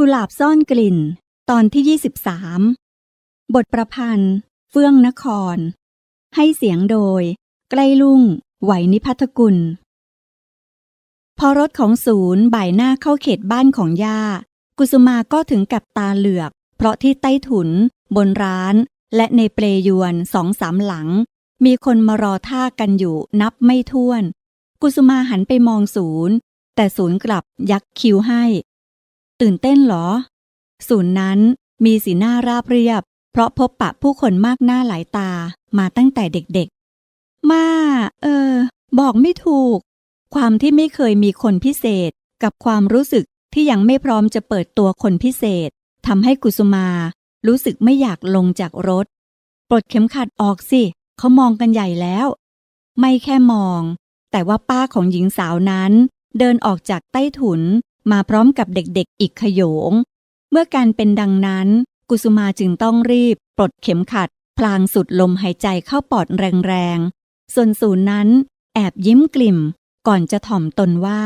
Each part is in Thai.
กุหลาบซ่อนกลิ่น ตอนที่ 23 บทประพันธ์ เฟื่องนคร ให้เสียงโดย ใกล้ลุ่ง ไหวนิพัทกุล พอรถของศูนย์บ่ายหน้าเข้าเขตบ้านของย่า กุสุมาก็ถึงกับตาเหลือก เพราะที่ใต้ถุน บนร้าน และในเปลยวนสองสามหลัง มีคนมารอท่ากันอยู่นับไม่ถ้วน กุสุมาหันไปมองศูนย์ แต่ศูนย์กลับยักคิ้วให้ ตื่นเต้นเหรอ ศูนย์นั้นมีสีหน้าราบเรียบ เพราะพบปะผู้คนมากหน้าหลายตามาตั้งแต่เด็กๆ มา เออ บอกไม่ถูก ความที่ไม่เคยมีคนพิเศษ กับความรู้สึกที่ยังไม่พร้อมจะเปิดตัวคนพิเศษทำให้กุสุมา รู้สึกไม่อยากลงจากรถ ปลดเข็มขัดออกสิเขามองกันใหญ่แล้ว ไม่แค่มอง แต่ว่าป้าของหญิงสาวนั้น เดินออกจากใต้ถุน มาพร้อมกับเด็กๆอีกขโยง เมื่อการเป็นดังนั้น กุสุมาจึงต้องรีบ ปลดเข็มขัด พลางสุดลมหายใจเข้าปอดแรงๆ ส่วนศูนย์นั้น แอบยิ้มกลิ่ม ก่อนจะถ่อมตนว่า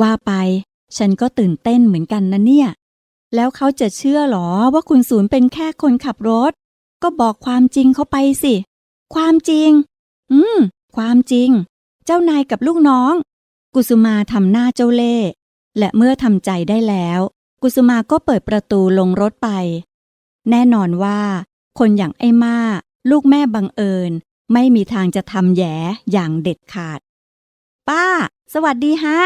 ว่าไป ฉันก็ตื่นเต้นเหมือนกันนะเนี่ย แล้วเขาจะเชื่อหรอว่าคุณศูนย์เป็นแค่คนขับรถ ก็บอกความจริงเขาไปสิ ความจริง อืม ความจริง เจ้านายกับลูกน้อง กุสุมาทำหน้าเจ้าเล่ และเมื่อทำใจได้แล้ว กุสุมาก็เปิดประตูลงรถไป แน่นอนว่า คนอย่างไอ้มา ลูกแม่บังเอิญ ไม่มีทางจะทำแย่อย่างเด็ดขาด ป้า สวัสดีฮะ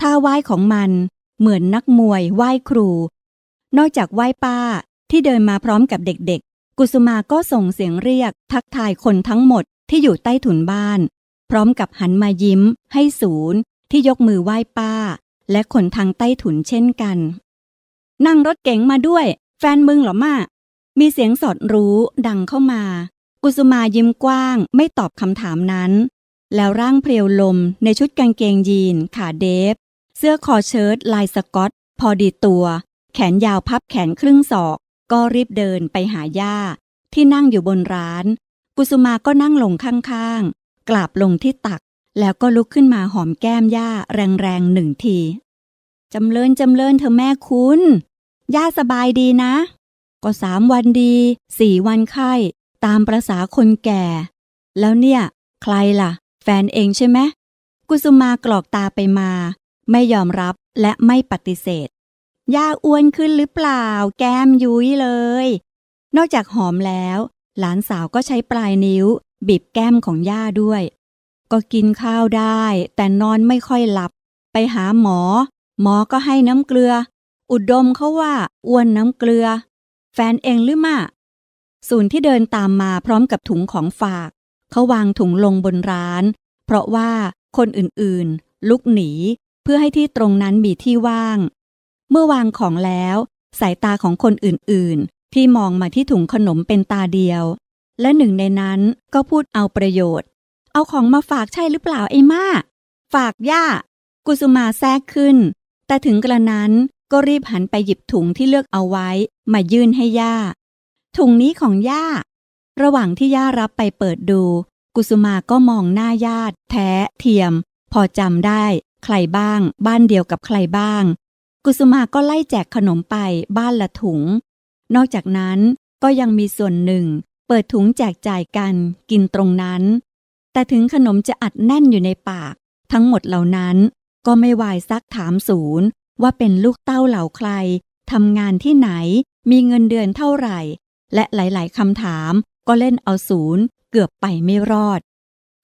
ท่าไหว้ของมันเหมือนนักมวยไหว้ครู นอกจากไหว้ป้าที่เดินมาพร้อมกับเด็กๆ กุสุมาก็ส่งเสียงเรียก ทักทายคนทั้งหมดที่อยู่ใต้ถุนบ้าน พร้อมกับหันมายิ้มให้ศูนย์ที่ยกมือไหว้ป้า และคนทางใต้ถุนเช่นกัน นั่งรถเก๋งมาด้วย แฟนมึงหรอมามีเสียงสอดรู้ดังเข้ามา กุสุมายิ้มกว้างไม่ตอบคำถามนั้น แล้วร่างเพรียวลมในชุดกางเกงยีนขาเดฟ เสื้อคอเชิ้ตลายสกอต พอดีตัว แขนยาวพับแขนครึ่งศอก ก็รีบเดินไปหาย่า ที่นั่งอยู่บนร้าน กุสุมาก็นั่งลงข้างๆกราบลงที่ตัก แล้วก็ลุกขึ้นมาหอมแก้มย่าแรงๆหนึ่งทีจำเริญจำเริญเธอแม่คุณ ย่าสบายดีนะ ก็สามวันดี สี่วันไข้ ตามประษาคนแก่ แล้วเนี่ย ใครล่ะ แฟนเองใช่ไหมกุสุมากรอกตาไปมา ไม่ยอมรับและไม่ปฏิเสธ ย่าอ้วนขึ้นหรือเปล่า แก้มยุ้ยเลย นอกจากหอมแล้ว หลานสาวก็ใช้ปลายนิ้ว บีบแก้มของย่าด้วย ก็กินข้าวได้ แต่นอนไม่ค่อยหลับ ไปหาหมอ หมอก็ให้น้ำเกลือ อุดมเขาว่าอ้วนน้ำเกลือ แฟนเองหรือมาศูนย์ที่เดินตามมาพร้อมกับถุงของฝาก เขาวางถุงลงบนร้าน เพราะว่าคนอื่นๆ ลุกหนี เพื่อให้ที่ตรงนั้นมีที่ว่าง เมื่อวางของแล้ว สายตาของคนอื่นๆ ที่มองมาที่ถุงขนมเป็นตาเดียว และหนึ่งในนั้นก็พูดเอาประโยชน์ เอาของมาฝากใช่หรือเปล่าไอ้มาฝากย่า กุสุมาแทรกขึ้น แต่ถึงกระนั้นก็รีบหันไปหยิบถุงที่เลือกเอาไว้ มายื่นให้ย่า ถุงนี้ของย่า ระหว่างที่ย่ารับไปเปิดดู กุสุมาก็มองหน้าญาติ แท้ เทียม พอจำได้ ใครบ้าง บ้านเดียวกับใครบ้าง กุสุมาก็ไล่แจกขนมไปบ้านละถุง นอกจากนั้นก็ยังมีส่วนหนึ่ง เปิดถุงแจกจ่ายกัน กินตรงนั้น แต่ถึงขนมจะอัดแน่นอยู่ในปาก ทั้งหมดเหล่านั้น ก็ไม่วายซักถามศูนย์ ว่าเป็นลูกเต้าเหล่าใครทำงานที่ไหน มีเงินเดือนเท่าไหร่ และหลาย ๆคำถามก็เล่นเอาศูนย์ เกือบไปไม่รอด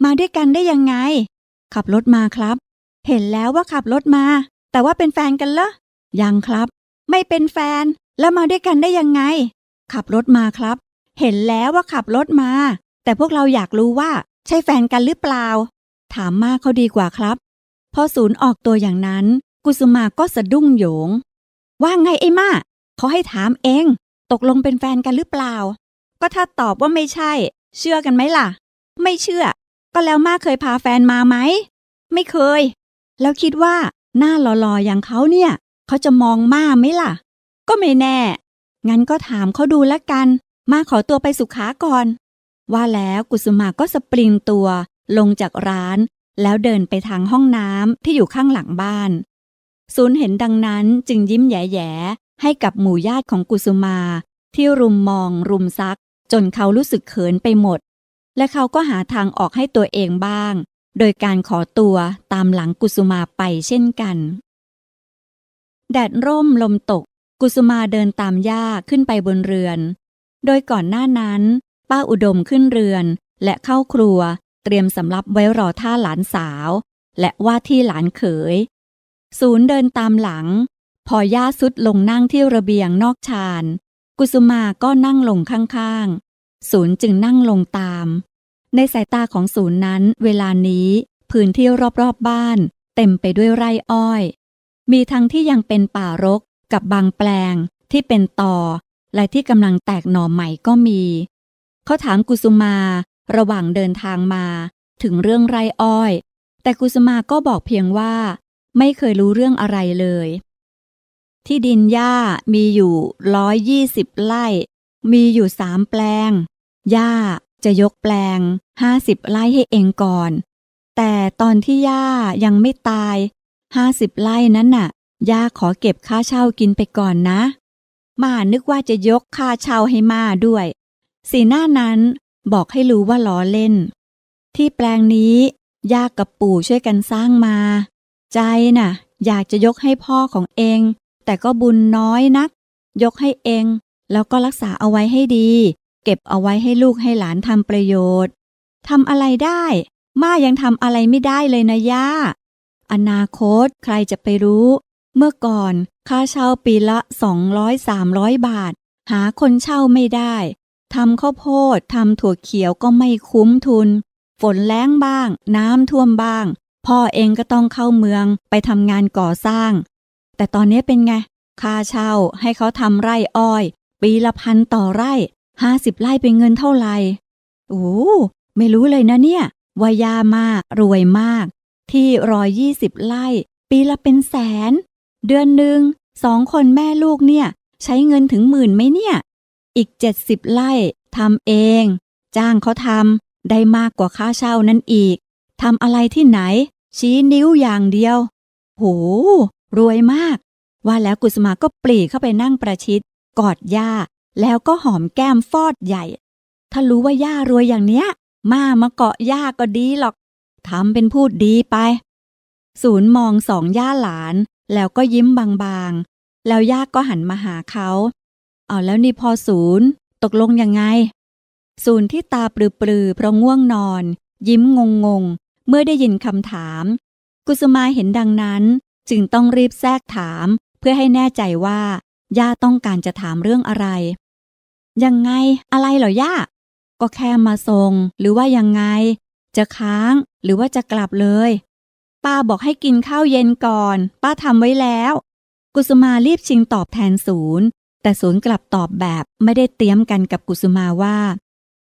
มาด้วยกันได้ยังไง ขับรถมาครับ เห็นแล้วว่าขับรถมา แต่ว่าเป็นแฟนกันเหรอยังครับ ไม่เป็นแฟนแล้วมาด้วยกันได้ยังไง ขับรถมาครับ เห็นแล้วว่าขับรถมา แต่พวกเราอยากรู้ว่า ใช่แฟนกันหรือเปล่า ถามมากเขาดีกว่าครับ พอศูนย์ออกตัวอย่างนั้น กุสุมาก็สะดุ้งโยง ว่าไงไอ้มาเขาให้ถามเอง ตกลงเป็นแฟนกันหรือเปล่า ก็ถ้าตอบว่าไม่ใช่ เชื่อกันไหมล่ะ ไม่เชื่อ ก็แล้วมาเคยพาแฟนมาไหม ไม่เคย แล้วคิดว่าหน้าหล่อๆอย่างเขาเนี่ย เขาจะมองมาไหมล่ะ ก็ไม่แน่ งั้นก็ถามเขาดูละกัน มาขอตัวไปสุขาก่อน ว่าแล้วกุสุมาก็สปริงตัวลงจากร้าน แล้วเดินไปทางห้องน้ำที่อยู่ข้างหลังบ้าน ศูนย์เห็นดังนั้นจึงยิ้มแย่ๆให้กับหมู่ญาติของกุสุมา ที่รุมมองรุมซัก จนเขารู้สึกเขินไปหมด และเขาก็หาทางออกให้ตัวเองบ้าง โดยการขอตัวตามหลังกุสุมาไปเช่นกัน แดดร่มลมตก กุสุมาเดินตามย่าขึ้นไปบนเรือน โดยก่อนหน้านั้น ป้าอุดมขึ้นเรือน และเข้าครัว เตรียมสำรับไว้รอท่าหลานสาว และว่าที่หลานเขย ศูนย์เดินตามหลัง พอย่าสุดลงนั่งที่ระเบียงนอกชาน กุสุมาก็นั่งลงข้างๆ ศูนย์จึงนั่งลงตาม ในสายตาของศูนย์นั้น เวลานี้พื้นที่รอบๆบบ้าน เต็มไปด้วยไร่อ้อย มีทั้งที่ยังเป็นป่ารกกับบางแปลงที่เป็นตอและที่กำลังแตกหน่อใหม่ก็มี เขาถามกุสุมา ระหว่างเดินทางมา ถึงเรื่องไรอ้อย แต่กุสุมาก็บอกเพียงว่า ไม่เคยรู้เรื่องอะไรเลย ที่ดินหญ้ามีอยู่ร้อยยี่สิบไร่ มีอยู่สามแปลงหญ้าจะยกแปลงห้าสิบไร่ให้เองก่อน แต่ตอนที่ย่ายังไม่ตายห้าสิบไร่นั้นน่ะย่าขอเก็บค่าเช่ากินไปก่อนนะ มานึกว่าจะยกค่าเช่าให้มาด้วย สีหน้านั้นบอกให้รู้ว่าล้อเล่น ที่แปลงนี้ย่ากับปู่ช่วยกันสร้างมา ใจน่ะ อยากจะยกให้พ่อของเอง แต่ก็บุญน้อยนัก ยกให้เอง แล้วก็รักษาเอาไว้ให้ดี เก็บเอาไว้ให้ลูกให้หลานทำประโยชน์ทำอะไรได้ ม่ายังทำอะไรไม่ได้เลยนะย่า อนาคตใครจะไปรู้ เมื่อก่อนค่าเช่าปีละ200-300บาท หาคนเช่าไม่ได้ ทำข้าวโพดทำถั่วเขียวก็ไม่คุ้มทุน ฝนแล้งบ้าง น้ำท่วมบ้าง พ่อเองก็ต้องเข้าเมืองไปทำงานก่อสร้าง แต่ตอนนี้เป็นไง ค่าเช่าให้เขาทำไร่อ้อย ปีละพันต่อไร่ห้าสิบไร่เป็นเงินเท่าไหร่โอ้ไม่รู้เลยนะเนี่ย วายามากรวยมาก ที่ร้อยยี่สิบไร่ ปีละเป็นแสน เดือนหนึ่งสองคนแม่ลูกเนี่ย ใช้เงินถึงหมื่นไหมเนี่ย อีกเจ็ดสิบไร่ทำเอง จ้างเขาทำได้มากกว่าค่าเช่านั้นอีกทำอะไรที่ไหน ชี้นิ้วอย่างเดียว โห รวยมาก ว่าแล้วกุสมาก็ปรีเข้าไปนั่งประชิด กอดย่า แล้วก็หอมแก้มฟอดใหญ่ ถ้ารู้ว่าย่ารวยอย่างเนี้ย มามาเกาะย่าก็ดีหรอกทำเป็นพูดดีไป ศูนย์มองสองย่าหลาน แล้วก็ยิ้มบางๆ แล้วย่าก็หันมาหาเขา เอาแล้วนี่พอศูนย์ตกลงยังไง ศูนย์ที่ตาปลือๆเพราะง่วงนอน ยิ้มงงๆเมื่อได้ยินคำถาม กุสุมาเห็นดังนั้น จึงต้องรีบแทรกถาม เพื่อให้แน่ใจว่าย่าต้องการจะถามเรื่องอะไร ยังไงอะไรเหรอย่า ก็แค่มาส่งหรือว่ายังไง จะค้างหรือว่าจะกลับเลย ป้าบอกให้กินข้าวเย็นก่อน ป้าทำไว้แล้ว กุสุมารีบชิงตอบแทนศูนย์ แต่ศูนย์กลับตอบแบบไม่ได้เตรียมกันกับกุสุมาว่า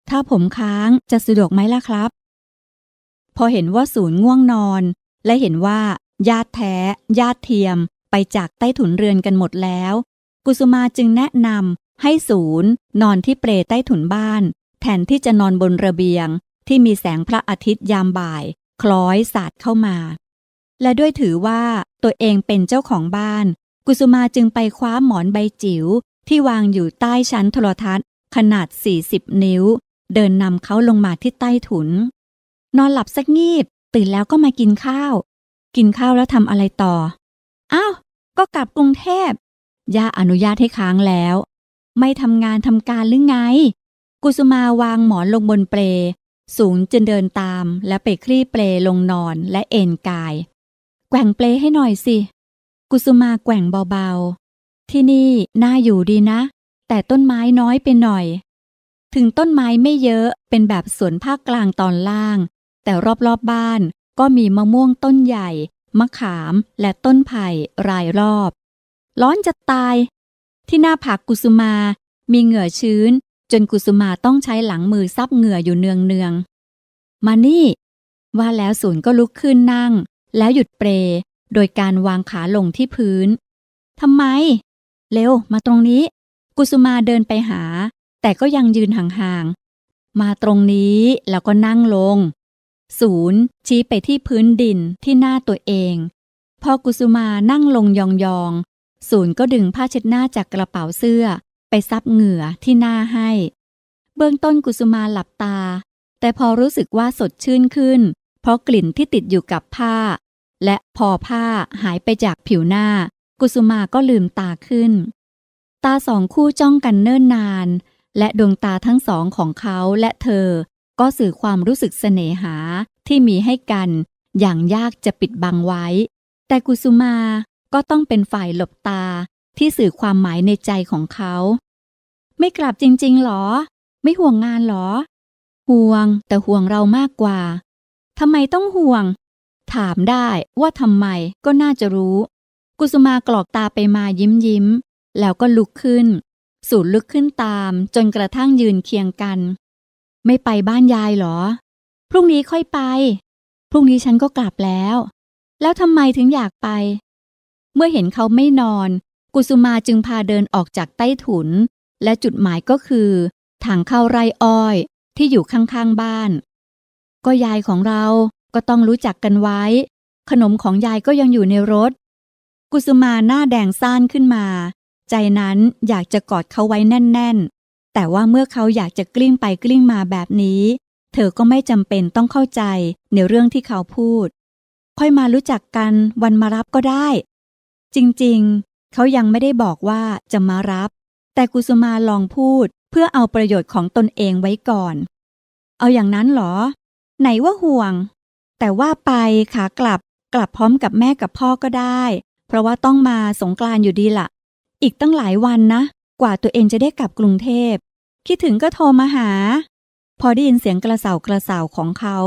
ถ้าผมค้างจะสะดวกไหมล่ะครับ พอเห็นว่าศูนย์ง่วงนอน และเห็นว่า ญาติแท้ ญาติเทียม ไปจากใต้ถุนเรือนกันหมดแล้ว กุสุมาจึงแนะนำให้ศูนย์ นอนที่เปรใต้ถุนบ้าน แทนที่จะนอนบนระเบียง ที่มีแสงพระอาทิตย์ยามบ่าย คล้อยสาดเข้ามา และด้วยถือว่าตัวเองเป็นเจ้าของบ้านกุสุมาจึงไปคว้าหมอนใบจิ๋ว ที่วางอยู่ใต้ชั้นโทรทัศน์ ขนาด 40 นิ้ว เดินนำเขาลงมาที่ใต้ถุน นอนหลับสักงีบ ตื่นแล้วก็มากินข้าว กินข้าวแล้วทำอะไรต่อ อ้าว ก็กลับกรุงเทพย่าอนุญาตให้ค้างแล้ว ไม่ทำงานทำการหรือไง กุสุมาวางหมอนลงบนเปล สูงจึงเดินตามและไปคลี่เปลลงนอนและเอนกาย แกว่งเปลให้หน่อยสิ กุสุมาแกว่งเบา ที่นี่น่าอยู่ดีนะ แต่ต้นไม้น้อยไปหน่อย ถึงต้นไม้ไม่เยอะเป็นแบบสวนภาคกลางตอนล่าง แต่รอบๆบบ้านก็มีมะม่วงต้นใหญ่ มะขามและต้นไผ่รายรอบ ร้อนจะตาย ที่หน้าผากกุสุมา มีเหงื่อชื้น จนกุสุมาต้องใช้หลังมือซับเหงื่ออยู่เนืองเนืองๆมานี่ ว่าแล้วศูนย์ก็ลุกขึ้นนั่ง แล้วหยุดเปร โดยการวางขาลงที่พื้นทำไม เร็วมาตรงนี้ กุสุมาเดินไปหา แต่ก็ยังยืนห่างๆ มาตรงนี้แล้วก็นั่งลง ศูนย์ชี้ไปที่พื้นดินที่หน้าตัวเอง พอกุสุมานั่งลงยองๆ ศูนย์ก็ดึงผ้าเช็ดหน้าจากกระเป๋าเสื้อ ไปซับเหงื่อที่หน้าให้ เบื้องต้นกุสุมาหลับตา แต่พอรู้สึกว่าสดชื่นขึ้น เพราะกลิ่นที่ติดอยู่กับผ้า และพอผ้าหายไปจากผิวหน้า กุสุมาก็ลืมตาขึ้น ตาสองคู่จ้องกันเนิ่นนาน และดวงตาทั้งสองของเขาและเธอ ก็สื่อความรู้สึกเสน่หาที่มีให้กัน อย่างยากจะปิดบังไว้ แต่กุสุมาก็ต้องเป็นฝ่ายหลบตาที่สื่อความหมายในใจของเขา ไม่กลับจริงๆหรอ ไม่ห่วงงานหรอ ห่วงแต่ห่วงเรามากกว่าทำไมต้องห่วง ถามได้ว่าทำไมก็น่าจะรู้ กุสุมากรอกตาไปมายิ้มยิ้ม แล้วก็ลุกขึ้น สูดลุกขึ้นตาม จนกระทั่งยืนเคียงกัน ไม่ไปบ้านยายหรอ พรุ่งนี้ค่อยไป พรุ่งนี้ฉันก็กลับแล้ว แล้วทำไมถึงอยากไป เมื่อเห็นเขาไม่นอน กุสุมาจึงพาเดินออกจากใต้ถุน และจุดหมายก็คือทางเข้าไร่อ้อยที่อยู่ข้างๆบ้าน ก็ยายของเราก็ต้องรู้จักกันไว้ ขนมของยายก็ยังอยู่ในรถ กุสุมาหน้าแดงซ่านขึ้นมา ใจนั้นอยากจะกอดเขาไว้แน่น ๆ แต่ว่าเมื่อเขาอยากจะกลิ้งไปกลิ้งมาแบบนี้ เธอก็ไม่จำเป็นต้องเข้าใจในเรื่องที่เขาพูด ค่อยมารู้จักกันวันมารับก็ได้ จริงๆ เขายังไม่ได้บอกว่าจะมารับ แต่กุสุมาลองพูดเพื่อเอาประโยชน์ของตนเองไว้ก่อน เอาอย่างนั้นเหรอ ไหนว่าห่วง แต่ว่าไปขากลับกลับพร้อมกับแม่กับพ่อก็ได้ เพราะว่าต้องมาสงกรานต์อยู่ดีละ่ะ อีกตั้งหลายวันนะ กว่าตัวเองจะได้กลับกรุงเทพ คิดถึงก็โทรมาหา พอได้ยินเสียงกระเสากระเสาของเขา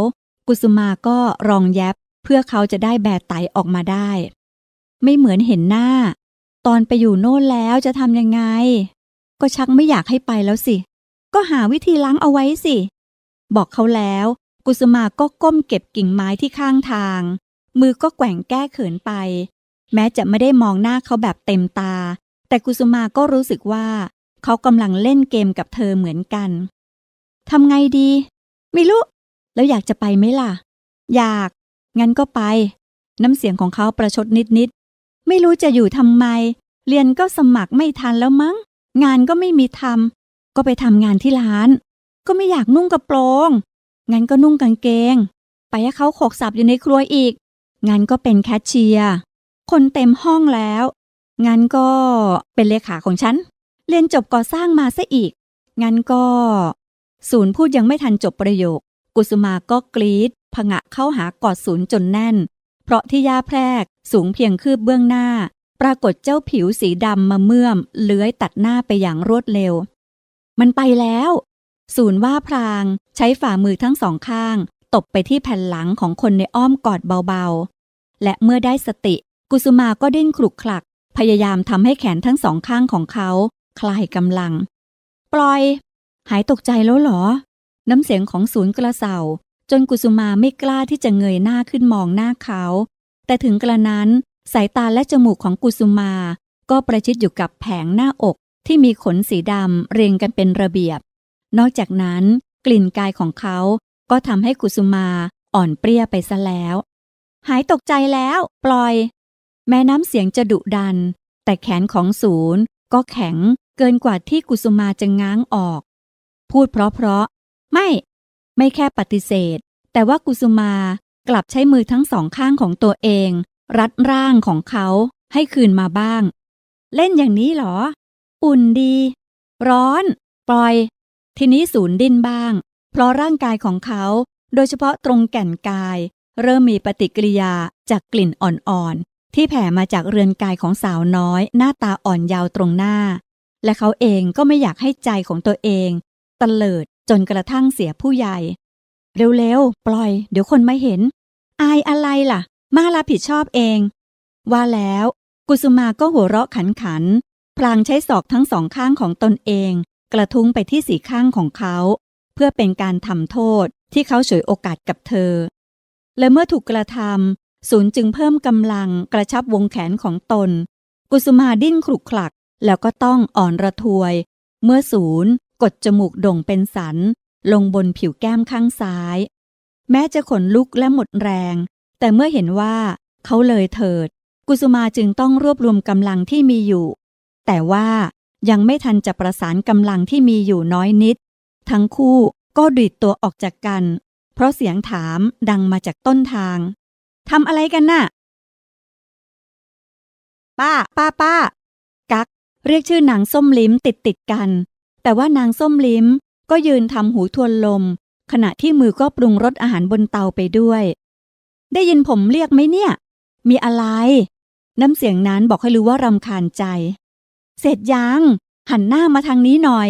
กุสุมาก็รองแยบเพื่อเขาจะได้แบดไตออกมาได้ ไม่เหมือนเห็นหน้า ตอนไปอยู่โน่นแล้วจะทำยังไง ก็ชักไม่อยากให้ไปแล้วสิ ก็หาวิธีล้างเอาไว้สิ บอกเขาแล้ว กุสุมาก็ก้มเก็บกิ่งไม้ที่ข้างทาง มือก็แกว่งแก้เขินไป แม้จะไม่ได้มองหน้าเขาแบบเต็มตา แต่กุสุมาก็รู้สึกว่า เขากำลังเล่นเกมกับเธอเหมือนกันทำไงดี ไม่รู้ แล้วอยากจะไปไหมล่ะ อยาก งั้นก็ไป น้ำเสียงของเขาประชดนิดๆ ไม่รู้จะอยู่ทำไม เรียนก็สมัครไม่ทันแล้วมั้ง งานก็ไม่มีทำ ก็ไปทำงานที่ร้าน ก็ไม่อยากนุ่งกระโปรง งั้นก็นุ่งกางเกง ไปให้เขาขกสับอยู่ในครัวอีก งั้นก็เป็นแคชเชียร์ คนเต็มห้องแล้ว งั้นก็เป็นเลขาของฉัน เรียนจบก่อสร้างมาซะอีก งั้นก็ ศูนย์พูดยังไม่ทันจบประโยค กุสุมาก็กรีดผงะเข้าหากอดศูนย์จนแน่น เพราะที่ย่าแพรกสูงเพียงคืบเบื้องหน้า ปรากฏเจ้าผิวสีดำมาเมื่อม เลื้อยตัดหน้าไปอย่างรวดเร็ว มันไปแล้ว ศูนย์ว่าพราง ใช้ฝ่ามือทั้งสองข้าง ตบไปที่แผ่นหลังของคนในอ้อมกอดเบาๆ และเมื่อได้สติ กุสุมาก็ดิ้นคลุกคลัก พยายามทำให้แขนทั้งสองข้างของเขา คลายกำลัง ปล่อย หายตกใจแล้วหรอ น้ำเสียงของศูนย์กระเสาจนกุสุมาไม่กล้าที่จะเงยหน้าขึ้นมองหน้าเขา แต่ถึงกระนั้น สายตาและจมูกของกุสุมา ก็ประชิดอยู่กับแผงหน้าอกที่มีขนสีดำเรียงกันเป็นระเบียบ นอกจากนั้น กลิ่นกายของเขาก็ทำให้กุสุมาอ่อนเปรี้ยไปซะแล้ว หายตกใจแล้ว ปล่อย แม้น้ำเสียงจะดุดัน แต่แขนของศูนย์ก็แข็งเกินกว่าที่กุสุมาจะง้างออก พูดเพราะๆไม่ ไม่แค่ปฏิเสธ แต่ว่ากุสุมากลับใช้มือทั้งสองข้างของตัวเอง รัดร่างของเขาให้คืนมาบ้าง เล่นอย่างนี้เหรอ อุ่นดี ร้อน ปล่อย ทีนี้ศูนย์ดิ้นบ้าง เพราะร่างกายของเขา โดยเฉพาะตรงแก่นกาย เริ่มมีปฏิกิริยาจากกลิ่นอ่อน ที่แผ่มาจากเรือนกายของสาวน้อย หน้าตาอ่อนยาวตรงหน้า และเขาเองก็ไม่อยากให้ใจของตัวเองตเลิดจนกระทั่งเสียผู้ใหญ่ เร็วๆ ปล่อย เดี๋ยวคนไม่เห็น อายอะไรล่ะ มารับผิดชอบเอง ว่าแล้ว กุสุมาก็หัวเราะขันขัน พลางใช้ศอกทั้งสองข้างของตนเอง กระทุ้งไปที่สีข้างของเขา เพื่อเป็นการทำโทษที่เขาฉวยโอกาสกับเธอ และเมื่อถูกกระทำ ศูนย์จึงเพิ่มกำลังกระชับวงแขนของตน กุสุมาดิ้นคลุกคลัก แล้วก็ต้องอ่อนระทวย เมื่อศูนย์กดจมูกโด่งเป็นสัน ลงบนผิวแก้มข้างซ้าย แม้จะขนลุกและหมดแรง แต่เมื่อเห็นว่าเขาเลยเถิด กุสุมาจึงต้องรวบรวมกำลังที่มีอยู่ แต่ว่ายังไม่ทันจะประสานกำลังที่มีอยู่น้อยนิด ทั้งคู่ก็ดีดตัวออกจากกัน เพราะเสียงถามดังมาจากต้นทาง ทำอะไรกันน่ะ ป้า ป้าป้า กัก เรียกชื่อนางส้มลิ้มติดติดกัน แต่ว่านางส้มลิ้มก็ยืนทำหูทวนลม ขณะที่มือก็ปรุงรสอาหารบนเตาไปด้วย ได้ยินผมเรียกไหมเนี่ย มีอะไร น้ำเสียงนั้นบอกให้รู้ว่ารำคาญใจ เสร็จยัง หันหน้ามาทางนี้หน่อย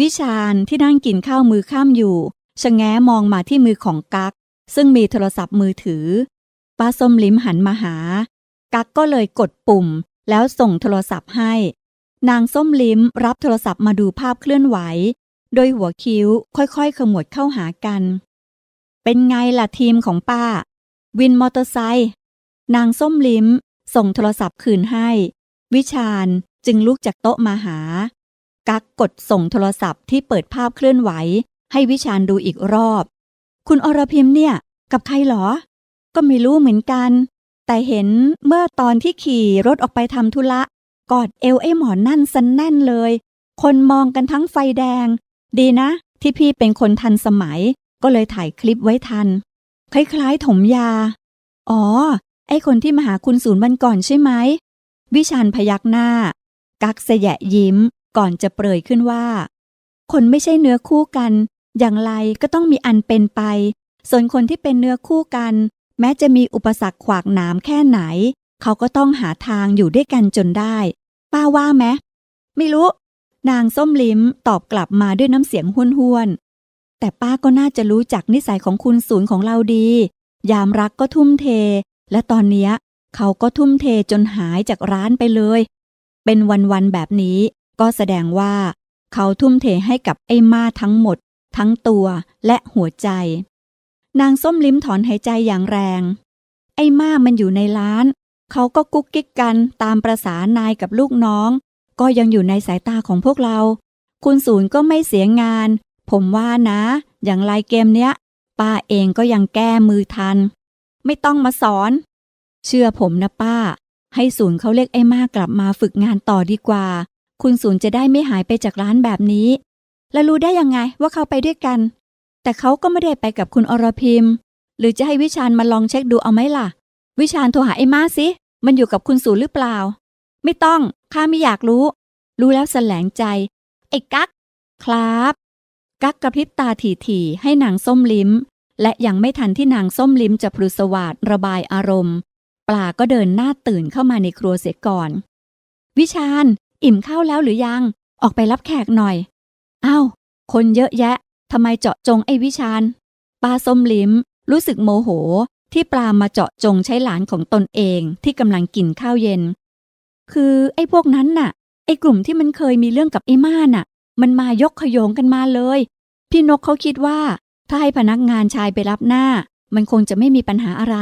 วิชาญที่นั่งกินข้าวมือข้ามอยู่ชะแงมองมาที่มือของกักซึ่งมีโทรศัพท์มือถือ ป้าส้มลิ้มหันมาหา กักก็เลยกดปุ่ม แล้วส่งโทรศัพท์ให้ นางส้มลิ้มรับโทรศัพท์มาดูภาพเคลื่อนไหว โดยหัวคิ้วค่อยๆขมวดเข้าหากัน เป็นไงล่ะทีมของป้า วินมอเตอร์ไซค์นางส้มลิ้ม ส่งโทรศัพท์คืนให้ วิชาญจึงลุกจากโต๊ะมาหา กักกดส่งโทรศัพท์ที่เปิดภาพเคลื่อนไหว ให้วิชาญดูอีกรอบ คุณอรพิมเนี่ย กับใครหรอ ก็ไม่รู้เหมือนกัน แต่เห็นเมื่อตอนที่ขี่รถออกไปทำธุระกอดเอวไอ้หมอนั่นสันแน่นเลย คนมองกันทั้งไฟแดง ดีนะ ที่พี่เป็นคนทันสมัย ก็เลยถ่ายคลิปไว้ทัน คล้ายๆ ถมยา อ๋อ ไอ้คนที่มาหาคุณศูนย์วันก่อนใช่ไหม วิชาญพยักหน้า กักเสยะยิ้มก่อนจะเปรยขึ้นว่า คนไม่ใช่เนื้อคู่กัน อย่างไรก็ต้องมีอันเป็นไป ส่วนคนที่เป็นเนื้อคู่กัน แม้จะมีอุปสรรคขวากหนามแค่ไหน เขาก็ต้องหาทางอยู่ด้วยกันจนได้ ป้าว่าไหมไม่รู้ นางส้มลิ้มตอบกลับมาด้วยน้ำเสียงห้วนๆ แต่ป้าก็น่าจะรู้จักนิสัยของคุณศูนย์ของเราดี ยามรักก็ทุ่มเท และตอนนี้เขาก็ทุ่มเทจนหายจากร้านไปเลย เป็นวันๆแบบนี้ก็แสดงว่า เขาทุ่มเทให้กับไอ้มาทั้งหมด ทั้งตัวและหัวใจ นางส้มลิ้มถอนหายใจอย่างแรง ไอ้มามันอยู่ในร้าน เขาก็กุ๊กกิ๊กกันตามประษานายกับลูกน้อง ก็ยังอยู่ในสายตาของพวกเรา คุณศูนย์ก็ไม่เสียงาน ผมว่านะ อย่างไรเกมเนี้ย ป้าเองก็ยังแก้มือทัน ไม่ต้องมาสอน เชื่อผมนะป้า ให้ศูนย์เขาเรียกไอ้มากกลับมาฝึกงานต่อดีกว่า คุณศูนย์จะได้ไม่หายไปจากร้านแบบนี้ แล้วรู้ได้ยังไงว่าเขาไปด้วยกัน แต่เขาก็ไม่ได้ไปกับคุณอรพิมหรือจะให้วิชาญมาลองเช็คดูเอาไหมล่ะ วิชาญโทรหาไอ้มาสิ มันอยู่กับคุณศูหรือเปล่า ไม่ต้อง ข้าไม่อยากรู้ รู้แล้วแสลงใจ ไอ้กั๊ก ครับ กั๊กกระพริบตาถี่ๆให้นางส้มลิ้ม และยังไม่ทันที่นางส้มลิ้มจะพลุสวาดระบายอารมณ์ ปลาก็เดินหน้าตื่นเข้ามาในครัวเสียก่อน วิชาญ อิ่มข้าวแล้วหรือยัง ออกไปรับแขกหน่อย อ้าว คนเยอะแยะ ทำไมเจาะจงไอ้วิชาญปลาส้มลิ้ม รู้สึกโมโห ที่ปลามาเจาะจงใช้หลานของตนเองที่กำลังกินข้าวเย็น คือไอ้พวกนั้นน่ะ ไอ้กลุ่มที่มันเคยมีเรื่องกับไอ้ม่าน่ะ มันมายกขยงกันมาเลย พี่นกเขาคิดว่า ถ้าให้พนักงานชายไปรับหน้า มันคงจะไม่มีปัญหาอะไร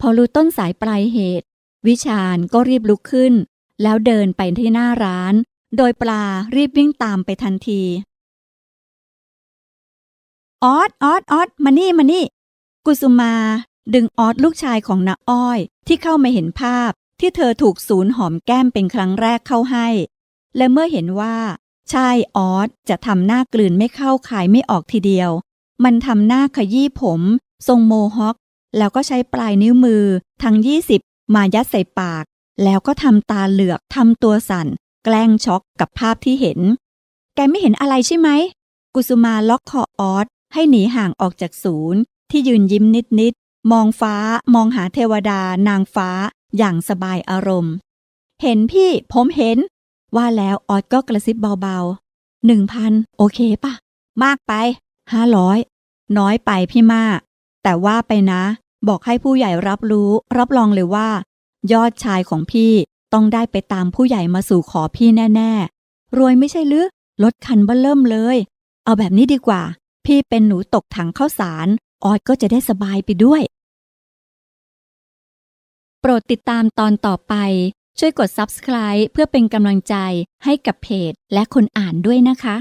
พอรู้ต้นสายปลายเหตุ วิชาญก็รีบลุกขึ้น แล้วเดินไปที่หน้าร้าน โดยปลารีบวิ่งตามไปทันที ออดออดออดมานี่มานี่ กุสุมา ดึงออดลูกชายของนาอ้อย ที่เข้ามาเห็นภาพที่เธอถูกศูนย์หอมแก้มเป็นครั้งแรกเข้าให้ และเมื่อเห็นว่าใช่ออสจะทำหน้ากลืนไม่เข้าขายไม่ออกทีเดียว มันทำหน้าขยี้ผม ทรงโมฮอคแล้วก็ใช้ปลายนิ้วมือ ทั้งยี่สิบมายัดใส่ปาก แล้วก็ทำตาเหลือกทำตัวสั่น แกล้งช็อกกับภาพที่เห็น แกไม่เห็นอะไรใช่ไหม กุสุมาล็อกคอออส ให้หนีห่างออกจากศูนย์ ที่ยืนยิ้มนิดๆ มองฟ้ามองหาเทวดานางฟ้า อย่างสบายอารมณ์ เห็นพี่ผมเห็น ว่าแล้วออสก็กระซิบเบาๆหนึ่งพันโอเคปะมากไปห้าร้อยน้อยไปพี่มาก แต่ว่าไปนะ บอกให้ผู้ใหญ่รับรู้ รับรองเลยว่า ยอดชายของพี่ต้องได้ไปตามผู้ใหญ่มาสู่ขอพี่แน่ ๆ รวยไม่ใช่หรือรถคันเบ้อเริ่มเลย เอาแบบนี้ดีกว่า พี่เป็นหนูตกถังข้าวสาร ออดก็จะได้สบายไปด้วย โปรดติดตามตอนต่อไป ช่วยกด subscribe เพื่อเป็นกำลังใจให้กับเพจและคนอ่านด้วยนะคะ